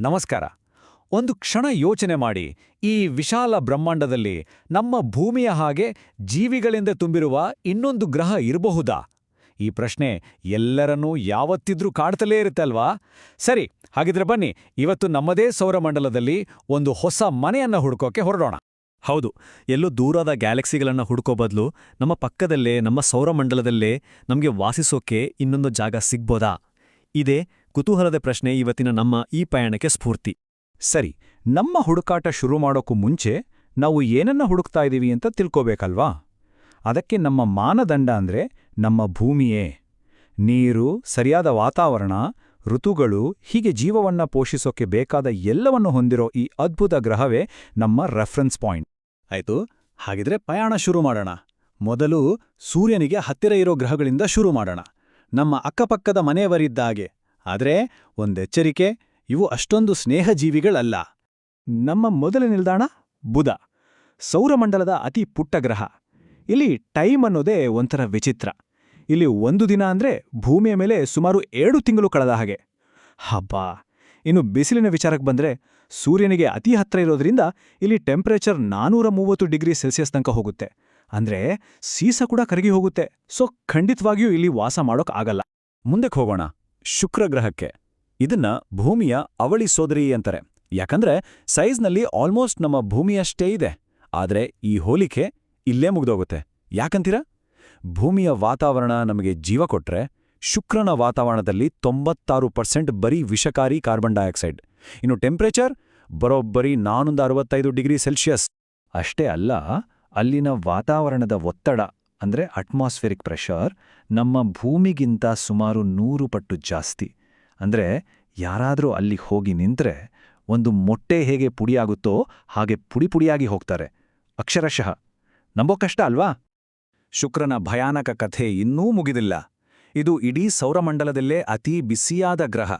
ನಮಸ್ಕಾರ. ಒಂದು ಕ್ಷಣ ಯೋಚನೆ ಮಾಡಿ, ಈ ವಿಶಾಲ ಬ್ರಹ್ಮಾಂಡದಲ್ಲಿ ನಮ್ಮ ಭೂಮಿಯ ಹಾಗೆ ಜೀವಿಗಳಿಂದ ತುಂಬಿರುವ ಇನ್ನೊಂದು ಗ್ರಹ ಇರಬಹುದಾ? ಈ ಪ್ರಶ್ನೆ ಎಲ್ಲರನ್ನೂ ಯಾವತ್ತಿದ್ರೂ ಕಾಡ್ತಲೇ ಇರುತ್ತಲ್ವಾ ಸರಿ, ಹಾಗಿದ್ರೆ ಬನ್ನಿ, ಇವತ್ತು ನಮ್ಮದೇ ಸೌರಮಂಡಲದಲ್ಲಿ ಒಂದು ಹೊಸ ಮನೆಯನ್ನ ಹುಡುಕೋಕೆ ಹೊರಡೋಣ. ಹೌದು, ಎಲ್ಲೋ ದೂರದ ಗ್ಯಾಲಕ್ಸಿಗಳನ್ನ ಹುಡುಕೋ ಬದಲು ನಮ್ಮ ಪಕ್ಕದಲ್ಲೇ, ನಮ್ಮ ಸೌರಮಂಡಲದಲ್ಲೇ ನಮಗೆ ವಾಸಿಸೋಕೆ ಇನ್ನೊಂದು ಜಾಗ ಸಿಗ್ಬೋದಾ? ಇದೇ ಕುತೂಹಲದ ಪ್ರಶ್ನೆ ಇವತ್ತಿನ ನಮ್ಮ ಈ ಪಯಣಕ್ಕೆ ಸ್ಫೂರ್ತಿ. ಸರಿ, ನಮ್ಮ ಹುಡುಕಾಟ ಶುರು ಮಾಡೋಕ್ಕೂ ಮುಂಚೆ ನಾವು ಏನನ್ನ ಹುಡುಕ್ತಾ ಇದ್ದೀವಿ ಅಂತ ತಿಳ್ಕೋಬೇಕಲ್ವಾ? ಅದಕ್ಕೆ ನಮ್ಮ ಮಾನದಂಡ ಅಂದ್ರೆ ನಮ್ಮ ಭೂಮಿಯೇ. ನೀರು, ಸರಿಯಾದ ವಾತಾವರಣ, ಋತುಗಳು, ಹೀಗೆ ಜೀವವನ್ನ ಪೋಷಿಸೋಕೆ ಬೇಕಾದ ಎಲ್ಲವನ್ನು ಹೊಂದಿರೋ ಈ ಅದ್ಭುತ ಗ್ರಹವೇ ನಮ್ಮ ರೆಫರೆನ್ಸ್ ಪಾಯಿಂಟ್. ಆಯ್ತು, ಹಾಗಿದ್ರೆ ಪಯಣ ಶುರು ಮಾಡೋಣ. ಮೊದಲು ಸೂರ್ಯನಿಗೆ ಹತ್ತಿರ ಇರೋ ಗ್ರಹಗಳಿಂದ ಶುರು ಮಾಡೋಣ. ನಮ್ಮ ಅಕ್ಕಪಕ್ಕದ ಮನೆಯವರಿದ್ದ ಹಾಗೆ ಆದ್ರೆ ಒಂದೆಚ್ಚರಿಕೆ, ಇವು ಅಷ್ಟೊಂದು ಸ್ನೇಹಜೀವಿಗಳಲ್ಲ. ನಮ್ಮ ಮೊದಲ ನಿಲ್ದಾಣ ಬುಧ, ಸೌರಮಂಡಲದ ಅತಿ ಪುಟ್ಟ ಗ್ರಹ. ಇಲ್ಲಿ ಟೈಮ್ ಅನ್ನೋದೇ ಒಂಥರ ವಿಚಿತ್ರ. ಇಲ್ಲಿ ಒಂದು ದಿನ ಅಂದ್ರೆ ಭೂಮಿಯ ಮೇಲೆ ಸುಮಾರು ಎರಡು ತಿಂಗಳು ಕಳೆದ ಹಾಗೆ. ಹಬ್ಬಾ, ಇನ್ನು ಬಿಸಿಲಿನ ವಿಚಾರಕ್ಕೆ ಬಂದ್ರೆ ಸೂರ್ಯನಿಗೆ ಅತಿ ಹತ್ರ ಇರೋದ್ರಿಂದ ಇಲ್ಲಿ ಟೆಂಪರೇಚರ್ ನಾನೂರ ಮೂವತ್ತು ಡಿಗ್ರಿ ಸೆಲ್ಸಿಯಸ್ ತನಕ ಹೋಗುತ್ತೆ. ಅಂದ್ರೆ ಸೀಸ ಕೂಡ ಕರಗಿ ಹೋಗುತ್ತೆ, ಸೊ ಖಂಡಿತವಾಗಿಯೂ ಇಲ್ಲಿ ವಾಸ ಮಾಡೋಕ್ಕಾಗಲ್ಲ ಮುಂದಕ್ಕೆ ಹೋಗೋಣ. ಶುಕ್ರ ಗ್ರಹಕ್ಕೆ ಇದನ್ನ ಭೂಮಿಯ ಅವಳಿ ಸೋದರಿ ಅಂತಾರೆ. ಯಾಕಂದ್ರೆ ಸೈಜ್ನಲ್ಲಿ ಆಲ್ಮೋಸ್ಟ್ ನಮ್ಮ ಭೂಮಿಯಷ್ಟೇ ಇದೆ. ಆದ್ರೆ, ಈ ಹೋಲಿಕೆ ಇಲ್ಲೇ ಮುಗ್ದೋಗುತ್ತೆ. ಯಾಕಂತೀರಾ? ಭೂಮಿಯ ವಾತಾವರಣ ನಮಗೆ ಜೀವ ಕೊಟ್ರೆ, ಶುಕ್ರನ ವಾತಾವರಣದಲ್ಲಿ ತೊಂಬತ್ತಾರು ಪರ್ಸೆಂಟ್ ಬರೀ ವಿಷಕಾರಿ ಕಾರ್ಬನ್ ಡೈಆಕ್ಸೈಡ್ ಇನ್ನು ಟೆಂಪ್ರೇಚರ್ ಬರೋಬ್ಬರಿ ನಾನೂರ ಅರವತ್ತೈದು ಡಿಗ್ರಿ ಸೆಲ್ಸಿಯಸ್ ಅಷ್ಟೇ ಅಲ್ಲ, ಅಲ್ಲಿನ ವಾತಾವರಣದ ಒತ್ತಡ ಅಂದ್ರೆ ಅಟ್ಮಾಸ್ಫಿರಿಕ್ ಪ್ರೆಷರ್ ನಮ್ಮ ಭೂಮಿಗಿಂತ ಸುಮಾರು ನೂರು ಪಟ್ಟು ಜಾಸ್ತಿ. ಅಂದ್ರೆ ಯಾರಾದರೂ ಅಲ್ಲಿ ಹೋಗಿ ನಿಂತರೆ ಒಂದು ಮೊಟ್ಟೆ ಹೇಗೆ ಪುಡಿಯಾಗುತ್ತೋ ಹಾಗೆ ಪುಡಿ ಪುಡಿಯಾಗಿ ಹೋಗ್ತಾರೆ. ಅಕ್ಷರಶಃ. ನಂಬೋ ಕಷ್ಟ ಅಲ್ವಾ? ಶುಕ್ರನ ಭಯಾನಕ ಕಥೆ ಇನ್ನೂ ಮುಗಿದಿಲ್ಲ. ಇದು ಇಡೀ ಸೌರಮಂಡಲದಲ್ಲೇ ಅತಿ ಬಿಸಿಯಾದ ಗ್ರಹ.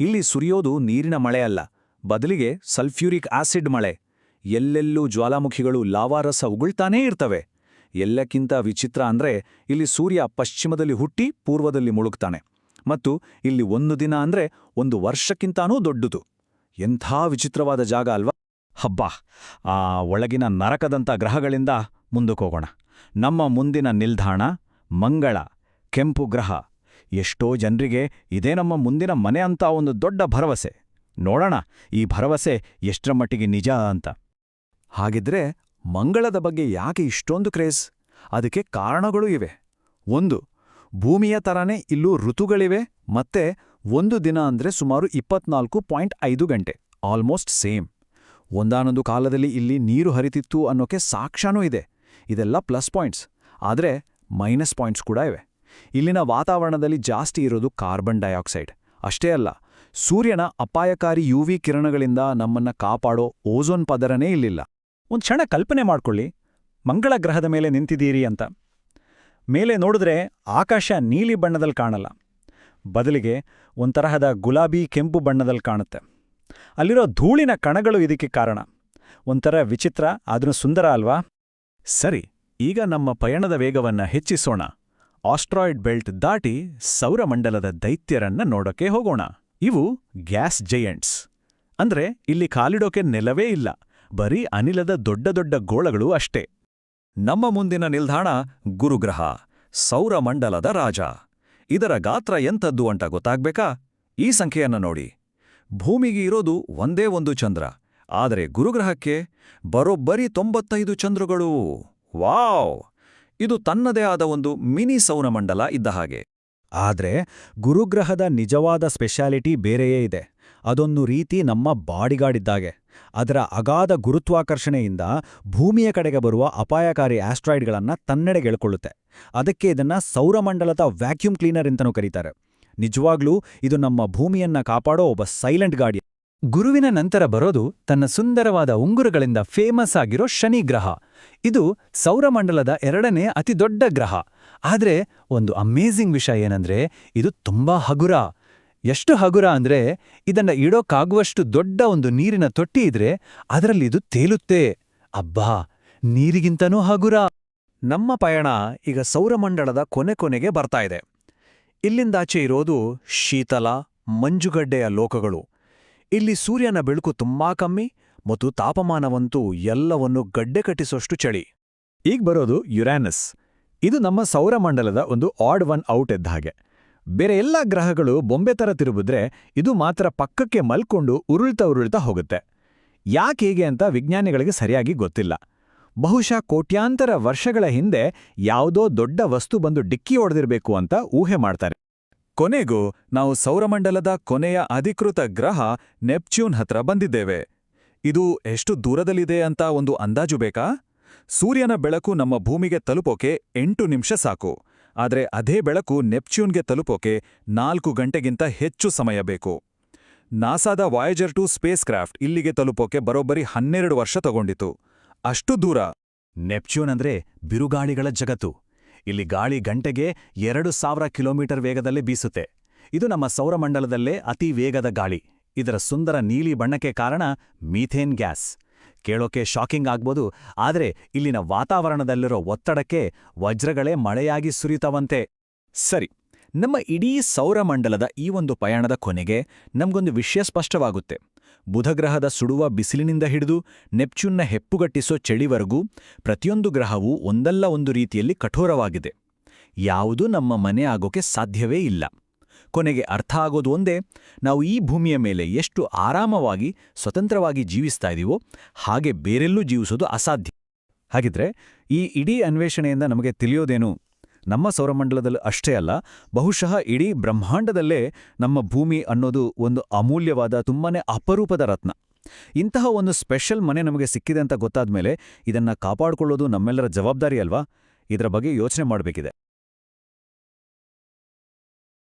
ಇಲ್ಲಿ ಸುರಿಯೋದು ನೀರಿನ ಮಳೆ ಅಲ್ಲ. ಬದಲಿಗೆ ಸಲ್ಫ್ಯೂರಿಕ್ ಆಸಿಡ್ ಮಳೆ. ಎಲ್ಲೆಲ್ಲೂ ಜ್ವಾಲಾಮುಖಿಗಳು ಲಾವಾರಸ ಉಗುಳ್ತಾನೇ ಇರ್ತವೆ. ಎಲ್ಲಕ್ಕಿಂತ ವಿಚಿತ್ರ ಅಂದ್ರೆ ಇಲ್ಲಿ ಸೂರ್ಯ ಪಶ್ಚಿಮದಲ್ಲಿ ಹುಟ್ಟಿ ಪೂರ್ವದಲ್ಲಿ ಮುಳುಗ್ತಾನೆ. ಮತ್ತು ಇಲ್ಲಿ ಒಂದು ದಿನ ಅಂದ್ರೆ ಒಂದು ವರ್ಷಕ್ಕಿಂತಾನೂ ದೊಡ್ಡದು. ಎಂಥ ವಿಚಿತ್ರವಾದ ಜಾಗ ಅಲ್ವಾ? ಹಬ್ಬಾ, ಆ ಒಳಗಿನ ನರಕದಂಥ ಗ್ರಹಗಳಿಂದ ಮುಂದಕ್ಕೋಗೋಣ ನಮ್ಮ ಮುಂದಿನ ನಿಲ್ದಾಣ ಮಂಗಳ, ಕೆಂಪು ಗ್ರಹ. ಎಷ್ಟೋ ಜನರಿಗೆ ಇದೇ ನಮ್ಮ ಮುಂದಿನ ಮನೆ ಅಂತ ಒಂದು ದೊಡ್ಡ ಭರವಸೆ. ನೋಡೋಣ, ಈ ಭರವಸೆ ಎಷ್ಟರ ಮಟ್ಟಿಗೆ ನಿಜ ಅಂತ. ಹಾಗಿದ್ರೆ ಮಂಗಳದ ಬಗ್ಗೆ ಯಾಕೆ ಇಷ್ಟೊಂದು ಕ್ರೇಜ್? ಅದಕ್ಕೆ ಕಾರಣಗಳೂ ಇವೆ. ಒಂದು, ಭೂಮಿಯ ತರನೇ ಇಲ್ಲೂ ಋತುಗಳಿವೆ ಮತ್ತೆ ಒಂದು ದಿನ ಅಂದ್ರೆ ಸುಮಾರು ಇಪ್ಪತ್ನಾಲ್ಕು ಪಾಯಿಂಟ್ ಐದು ಗಂಟೆ, ಆಲ್ಮೋಸ್ಟ್ ಸೇಮ್. ಒಂದಾನೊಂದು ಕಾಲದಲ್ಲಿ ಇಲ್ಲಿ ನೀರು ಹರಿತಿತ್ತು ಅನ್ನೋಕೆ ಸಾಕ್ಷ್ಯನೂ ಇದೆ. ಇದೆಲ್ಲ ಪ್ಲಸ್ ಪಾಯಿಂಟ್ಸ್, ಆದರೆ ಮೈನಸ್ ಪಾಯಿಂಟ್ಸ್ ಕೂಡ ಇವೆ. ಇಲ್ಲಿನ ವಾತಾವರಣದಲ್ಲಿ ಜಾಸ್ತಿ ಇರೋದು ಕಾರ್ಬನ್ ಡೈಆಕ್ಸೈಡ್. ಅಷ್ಟೇ ಅಲ್ಲ, ಸೂರ್ಯನ ಅಪಾಯಕಾರಿ ಯುವಿ ಕಿರಣಗಳಿಂದ ನಮ್ಮನ್ನ ಕಾಪಾಡೋ ಓಝೋನ್ ಪದರನೇ ಇಲ್ಲಿಲ್ಲ. ಒಂದು ಕ್ಷಣ ಕಲ್ಪನೆ ಮಾಡಿಕೊಳ್ಳಿ. ಮಂಗಳ ಗ್ರಹದ ಮೇಲೆ ನಿಂತಿದ್ದೀರಿ ಅಂತ. ಮೇಲೆ ನೋಡಿದ್ರೆ ಆಕಾಶ ನೀಲಿ ಬಣ್ಣದಲ್ಲಿ ಕಾಣಲ್ಲ. ಬದಲಿಗೆ ಒಂತರಹದ ಗುಲಾಬಿ ಕೆಂಪು ಬಣ್ಣದಲ್ಲಿ ಕಾಣುತ್ತೆ. ಅಲ್ಲಿರೋ ಧೂಳಿನ ಕಣಗಳು ಇದಕ್ಕೆ ಕಾರಣ. ಒಂಥರ ವಿಚಿತ್ರ, ಆದ್ರೂ ಸುಂದರ ಅಲ್ವಾ? ಸರಿ, ಈಗ ನಮ್ಮ ಪಯಣದ ವೇಗವನ್ನ ಹೆಚ್ಚಿಸೋಣ. ಆಸ್ಟ್ರಾಯ್ಡ್ ಬೆಲ್ಟ್ ದಾಟಿ ಸೌರಮಂಡಲದ ದೈತ್ಯರನ್ನ ನೋಡೋಕೆ ಹೋಗೋಣ. ಇವು ಗ್ಯಾಸ್ ಜೈಯಂಟ್ಸ್. ಅಂದ್ರೆ ಇಲ್ಲಿ ಕಾಲಿಡೋಕೆ ನೆಲವೇ ಇಲ್ಲ. ಬರೀ ಅನಿಲದ ದೊಡ್ಡ ದೊಡ್ಡ ಗೋಳಗಳು ಅಷ್ಟೇ. ನಮ್ಮ ಮುಂದಿನ ನಿಲ್ದಾಣ ಗುರುಗ್ರಹ, ಸೌರಮಂಡಲದ ರಾಜ. ಇದರ ಗಾತ್ರ ಎಂಥದ್ದು ಅಂತ ಗೊತ್ತಾಗ್ಬೇಕಾ? ಈ ಸಂಖ್ಯೆಯನ್ನ ನೋಡಿ. ಭೂಮಿಗೆ ಇರೋದು ಒಂದೇ ಒಂದು ಚಂದ್ರ. ಆದರೆ ಗುರುಗ್ರಹಕ್ಕೆ ಬರೋಬ್ಬರಿ ತೊಂಬತ್ತೈದು ಚಂದ್ರಗಳು. ವಾವ್! ಇದು ತನ್ನದೇ ಆದ ಒಂದು ಮಿನಿ ಸೌರಮಂಡಲ ಇದ್ದ ಹಾಗೆ. ಆದ್ರೆ ಗುರುಗ್ರಹದ ನಿಜವಾದ ಸ್ಪೆಷಾಲಿಟಿ ಬೇರೆಯೇ ಇದೆ. ಅದೊಂದು ರೀತಿ ನಮ್ಮ ಬಾಡಿಗಾಡಿದ್ದಾಗೆ. ಅದರ ಅಗಾಧ ಗುರುತ್ವಾಕರ್ಷಣೆಯಿಂದ ಭೂಮಿಯ ಕಡೆಗೆ ಬರುವ ಅಪಾಯಕಾರಿ ಆಸ್ಟ್ರಾಯ್ಡ್ಗಳನ್ನು ತನ್ನೆಡೆಗೆಳ್ಕೊಳ್ಳುತ್ತೆ ಅದಕ್ಕೆ ಇದನ್ನ ಸೌರಮಂಡಲದ ವ್ಯಾಕ್ಯೂಮ್ ಕ್ಲೀನರ್ ಅಂತಲೂ ಕರೀತಾರೆ. ನಿಜವಾಗ್ಲೂ ಇದು ನಮ್ಮ ಭೂಮಿಯನ್ನ ಕಾಪಾಡೋ ಒಬ್ಬ ಸೈಲೆಂಟ್ ಗಾಡಿ. ಗುರುವಿನ ನಂತರ ಬರೋದು ತನ್ನ ಸುಂದರವಾದ ಉಂಗುರಗಳಿಂದ ಫೇಮಸ್ ಆಗಿರೋ ಶನಿ ಗ್ರಹ. ಇದು ಸೌರಮಂಡಲದ ಎರಡನೇ ಅತಿದೊಡ್ಡ ಗ್ರಹ. ಆದ್ರೆ ಒಂದು ಅಮೇಝಿಂಗ್ ವಿಷಯ ಏನಂದ್ರೆ, ಇದು ತುಂಬಾ ಹಗುರ. ಎಷ್ಟು ಹಗುರ ಅಂದ್ರೆ ಇದನ್ನ ಇಡೋಕ್ಕಾಗುವಷ್ಟು ದೊಡ್ಡ ಒಂದು ನೀರಿನ ತೊಟ್ಟಿ ಇದ್ರೆ ಅದರಲ್ಲಿ ಇದು ತೇಲುತ್ತೆ. ಅಬ್ಬಾ, ನೀರಿಗಿಂತನೂ ಹಗುರ. ನಮ್ಮ ಪಯಣ ಈಗ ಸೌರಮಂಡಲದ ಕೊನೆ ಕೊನೆಗೆ ಬರ್ತಾ ಇದೆ. ಇಲ್ಲಿಂದಾಚೆ ಇರೋದು ಶೀತಲ, ಮಂಜುಗಡ್ಡೆಯ ಲೋಕಗಳು. ಇಲ್ಲಿ ಸೂರ್ಯನ ಬೆಳಕು ತುಂಬಾ ಕಮ್ಮಿ ಮತ್ತು ತಾಪಮಾನವಂತೂ ಎಲ್ಲವನ್ನೂ ಗಡ್ಡೆ ಕಟ್ಟಿಸೋಷ್ಟು ಚಳಿ. ಈಗ ಬರೋದು ಯುರಾನಸ್. ಇದು ನಮ್ಮ ಸೌರಮಂಡಲದ ಒಂದು ಆಡ್ ಒನ್ ಔಟ್ ಎದ್ದ ಹಾಗೆ. ಬೇರೆ ಎಲ್ಲ ಗ್ರಹಗಳು ಬೊಂಬೆ ಥರ ತಿರುಗಿದ್ರೆ ಇದು ಮಾತ್ರ ಪಕ್ಕಕ್ಕೆ ಮಲ್ಕೊಂಡು ಉರುಳ್ತಾ ಉರುಳ್ತಾ ಹೋಗುತ್ತೆ. ಯಾಕೆ ಹೀಗೆ ಅಂತ ವಿಜ್ಞಾನಿಗಳಿಗೆ ಸರಿಯಾಗಿ ಗೊತ್ತಿಲ್ಲ. ಬಹುಶಃ ಕೋಟ್ಯಾಂತರ ವರ್ಷಗಳ ಹಿಂದೆ ಯಾವುದೋ ದೊಡ್ಡ ವಸ್ತು ಬಂದು ಡಿಕ್ಕಿ ಹೊಡೆದಿರಬೇಕು ಅಂತ ಊಹೆ ಮಾಡ್ತಾರೆ. ಕೊನೆಗೂ ನಾವು ಸೌರಮಂಡಲದ ಕೊನೆಯ ಅಧಿಕೃತ ಗ್ರಹ ನೆಪ್ಚ್ಯೂನ್ ಹತ್ರ ಬಂದಿದ್ದೇವೆ. ಇದು ಎಷ್ಟು ದೂರದಲ್ಲಿದೆ ಅಂತ ಒಂದು ಅಂದಾಜು ಬೇಕಾ? ಸೂರ್ಯನ ಬೆಳಕು ನಮ್ಮ ಭೂಮಿಗೆ ತಲುಪೋಕೆ ಎಂಟು ನಿಮಿಷ ಸಾಕು. ಆದರೆ ಅದೇ ಬೆಳಕು ನೆಪ್ಚ್ಯೂನ್ಗೆ ತಲುಪೋಕೆ ನಾಲ್ಕು ಗಂಟೆಗಿಂತ ಹೆಚ್ಚು ಸಮಯ ಬೇಕು. ನಾಸಾದ ವಾಯೇಜರ್ ಟು ಸ್ಪೇಸ್ ಕ್ರಾಫ್ಟ್ ಇಲ್ಲಿಗೆ ತಲುಪೋಕೆ ಬರೋಬ್ಬರಿ ಹನ್ನೆರಡು ವರ್ಷ ತಗೊಂಡಿತು. ಅಷ್ಟು ದೂರ? ನೆಪ್ಚ್ಯೂನ್ ಅಂದ್ರೆ ಬಿರುಗಾಳಿಗಳ ಜಗತ್ತು. ಇಲ್ಲಿ ಗಾಳಿ ಗಂಟೆಗೆ ಎರಡು ಸಾವಿರ ಕಿಲೋಮೀಟರ್ ವೇಗದಲ್ಲಿ ಬೀಸುತ್ತೆ. ಇದು ನಮ್ಮ ಸೌರಮಂಡಲದಲ್ಲೇ ಅತಿ ವೇಗದ ಗಾಳಿ. ಇದರ ಸುಂದರ ನೀಲಿ ಬಣ್ಣಕ್ಕೆ ಕಾರಣ ಮೀಥೇನ್ ಗ್ಯಾಸ್. ಕೇಳೋಕೆ ಶಾಕಿಂಗ್ ಆಗ್ಬೋದು, ಆದರೆ ಇಲ್ಲಿನ ವಾತಾವರಣದಲ್ಲಿರೋ ಒತ್ತಡಕ್ಕೆ ವಜ್ರಗಳೇ ಮಳೆಯಾಗಿ ಸುರಿತವಂತೆ. ಸರಿ, ನಮ್ಮ ಇಡೀ ಸೌರಮಂಡಲದ ಈ ಒಂದು ಪಯಣದ ಕೊನೆಗೆ ನಮಗೊಂದು ವಿಷಯ ಸ್ಪಷ್ಟವಾಗುತ್ತೆ. ಬುಧಗ್ರಹದ ಸುಡುವ ಬಿಸಿಲಿನಿಂದ ಹಿಡಿದು ನೆಪ್ಚೂನ್ನ ಹೆಪ್ಪುಗಟ್ಟಿಸೋ ಚಳಿವರೆಗೂ ಪ್ರತಿಯೊಂದು ಗ್ರಹವೂ ಒಂದಲ್ಲ ಒಂದು ರೀತಿಯಲ್ಲಿ ಕಠೋರವಾಗಿದೆ. ಯಾವುದೂ ನಮ್ಮ ಮನೆ ಆಗೋಕೆ ಸಾಧ್ಯವೇ ಇಲ್ಲ. ಕೊನೆಗೆ ಅರ್ಥ ಆಗೋದು ಒಂದೇ, ನಾವು ಈ ಭೂಮಿಯ ಮೇಲೆ ಎಷ್ಟು ಆರಾಮವಾಗಿ, ಸ್ವತಂತ್ರವಾಗಿ ಜೀವಿಸ್ತಾ ಇದೀವೋ, ಹಾಗೆ ಬೇರೆಲ್ಲೂ ಜೀವಿಸೋದು ಅಸಾಧ್ಯ. ಹಾಗಿದ್ರೆ, ಈ ಇಡೀ ಅನ್ವೇಷಣೆಯಿಂದ ನಮಗೆ ತಿಳಿಯೋದೇನು? ನಮ್ಮ ಸೌರಮಂಡಲದಲ್ಲಿ ಅಷ್ಟೇ ಅಲ್ಲ, ಬಹುಶಃ ಇಡೀ ಬ್ರಹ್ಮಾಂಡದಲ್ಲೇ ನಮ್ಮ ಭೂಮಿ ಅನ್ನೋದು ಒಂದು ಅಮೂಲ್ಯವಾದ, ತುಂಬಾನೇ ಅಪರೂಪದ ರತ್ನ. ಇಂತಹ ಒಂದು ಸ್ಪೆಷಲ್ ಮನೆ ನಮಗೆ ಸಿಕ್ಕಿದೆ ಅಂತ ಗೊತ್ತಾದ್ಮೇಲೆ ಇದನ್ನ ಕಾಪಾಡಿಕೊಳ್ಳೋದು ನಮ್ಮೆಲ್ಲರ ಜವಾಬ್ದಾರಿ ಅಲ್ವಾ? ಇದರ ಬಗ್ಗೆ ಯೋಚನೆ ಮಾಡಬೇಕಿದೆ.